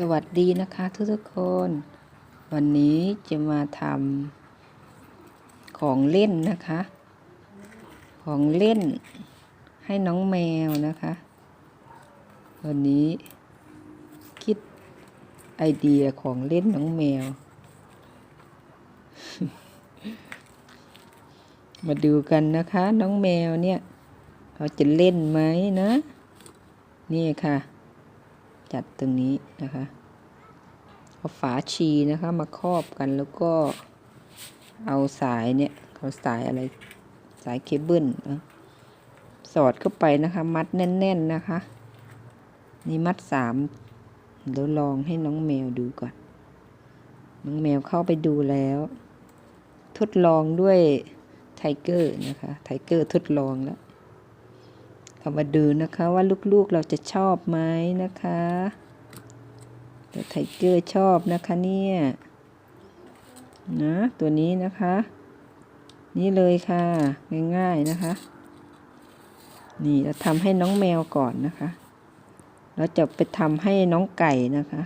สวัสดีนะคะทุกทุกๆคน วันนี้จะมาทำของเล่นนะคะ ของเล่นให้น้องแมวนะคะ วันนี้คิดไอเดียของเล่นน้องแมว มาดูกันนะคะน้องแมวเนี่ยเขาจะเล่นไหมนะ นี่ค่ะ จัดตรงนี้นะคะเอาฝาชีนะคะมาครอบกันแล้วก็เอาสายเนี่ยเขาสายอะไรสายเคเบิลนะสอดเข้าไปนะคะ มัดแน่น ๆนะคะ นี่มัดสามเดี๋ยวลองให้น้องแมวดูก่อน น้องแมวเข้าไปดูแล้ว ทดลองด้วยไทเกอร์นะคะไทเกอร์ทดลองแล้ว เข้ามาดูนะคะว่าลูกๆเราจะชอบไหมนะคะแต่ไทเกอร์ชอบนะคะเนี่ยนะตัวนี้นะคะ นี่เลยค่ะ ง่ายๆนะคะ นี่เราทำให้น้องแมวก่อนนะคะเราจะไปทำให้น้องไก่นะคะ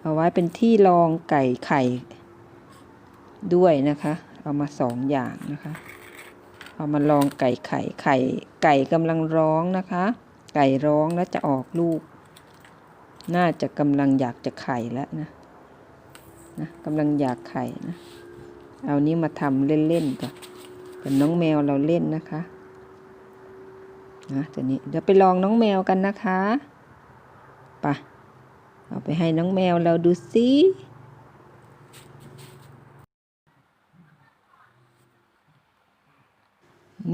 เอาไว้เป็นที่รองไก่ไข่ด้วยนะคะ เอามาสองอย่างนะคะ เอามาลองไก่ไข่ไข่ไก่กำลังร้องนะคะ ไก่ร้องแล้วจะออกลูก น่าจะกำลังอยากจะไข่แล้วนะนะกำลังอยากไข่นะ เอานี้มาทำเล่นๆก่อนเป็นน้องแมวเราเล่นนะคะนะตัวนี้เดี๋ยวไปลองน้องแมวกันนะคะไปะเอาไปให้น้องแมวเราดูสิ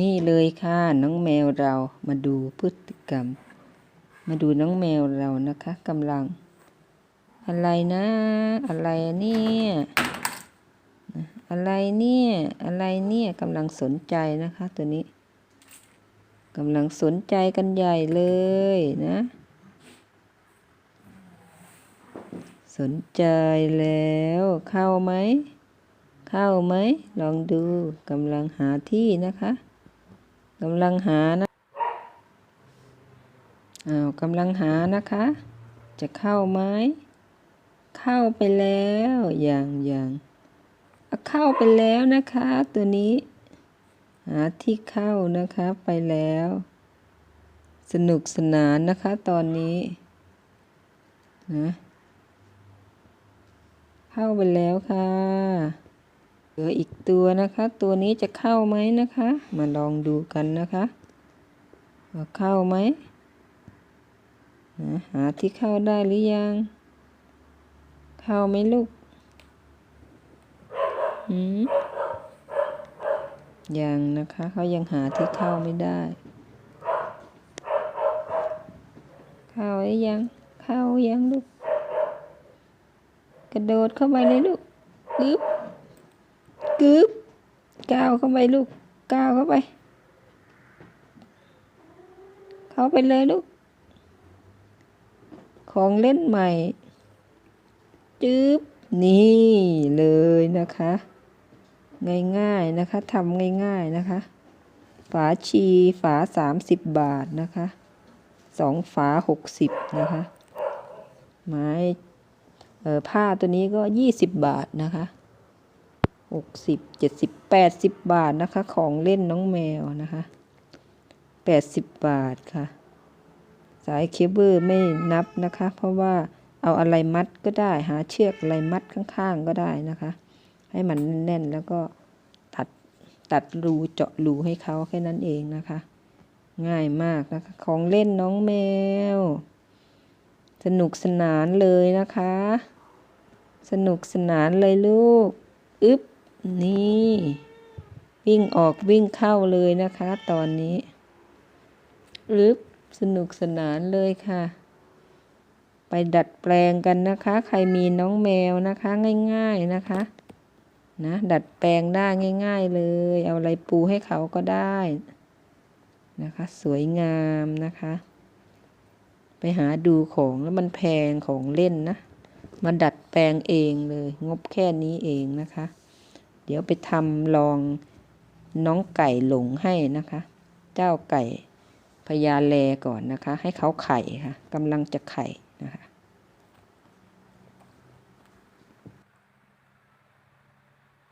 นี่เลยค่ะน้องแมวเรามาดูพฤติกรรม มาดูน้องแมวเรานะคะกำลัง อะไรนะ อะไรเนี่ยอะไรเนี่ยอะไรเนี่ยกำลังสนใจนะคะ ตัวนี้กำลังสนใจกันใหญ่เลยนะ สนใจแล้วเข้าไหม เข้าไหมลองดูกำลังหาที่นะคะ กำลังหานะอ้าวกำลังหานะคะ จะเข้าไหมเข้าไปแล้วอย่างอย่างเข้าไปแล้วนะคะ ตัวนี้ หาที่เข้านะคะไปแล้ว สนุกสนานนะคะตอนนี้นะเข้าไปแล้วค่ะ เหลืออีกตัวนะคะ ตัวนี้จะเข้าไหมนะคะ มาลองดูกันนะคะเข้าไหมนะหาที่เข้าได้หรือยัง เข้าไหมลูกอืมยังนะคะเขายังหาที่เข้าไม่ได้ เข้าหรือยัง เข้ายังลูก กระโดดเข้าไปเลยลูกกึบ กึบก้าวเข้าไปลูกก้าวเข้าไป เข้าไปเลยลูก ของเล่นใหม่ จึ๊บ นี่เลยนะคะ ง่ายๆนะคะทำง่ายๆนะคะ ฝาชีฝาสามสิบบาทนะคะสองฝาหกสิบนะคะ ไม้ผ้าตัวนี้ก็ยี่สิบบาทนะคะ หกสิบเจ็ดสิบแปดสิบบาทนะคะ ของเล่นน้องแมวนะคะแปดสิบบาทค่ะ สายเคเบิลไม่นับนะคะ เพราะว่าเอาอะไรมัดก็ได้หาเชือกอะไรมัดข้างๆก็ได้นะคะ ให้มันแน่นแล้วก็ตัดตัดรูเจาะรูให้เขาแค่นั้นเองนะคะ ง่ายมากนะคะ ของเล่นน้องแมว สนุกสนานเลยนะคะ สนุกสนานเลยลูก อึ๊บ นี่ วิ่งออกวิ่งเข้าเลยนะคะ ตอนนี้อึ๊บสนุกสนานเลยค่ะ ไปดัดแปลงกันนะคะ ใครมีน้องแมวนะคะ ง่ายๆนะคะ นะ ดัดแปลงได้ง่าย ๆเลย เอาอะไรปูให้เขาก็ได้นะคะ สวยงามนะคะ ไปหาดูของแล้วมันแพงของเล่นนะ มาดัดแปลงเองเลย งบแค่นี้เองนะคะ เดี๋ยวไปทำลองน้องไก่หลงให้นะคะ เจ้าไก่พญาแลก่อนนะคะ ให้เขาไข่ค่ะกำลังจะไข่นะคะ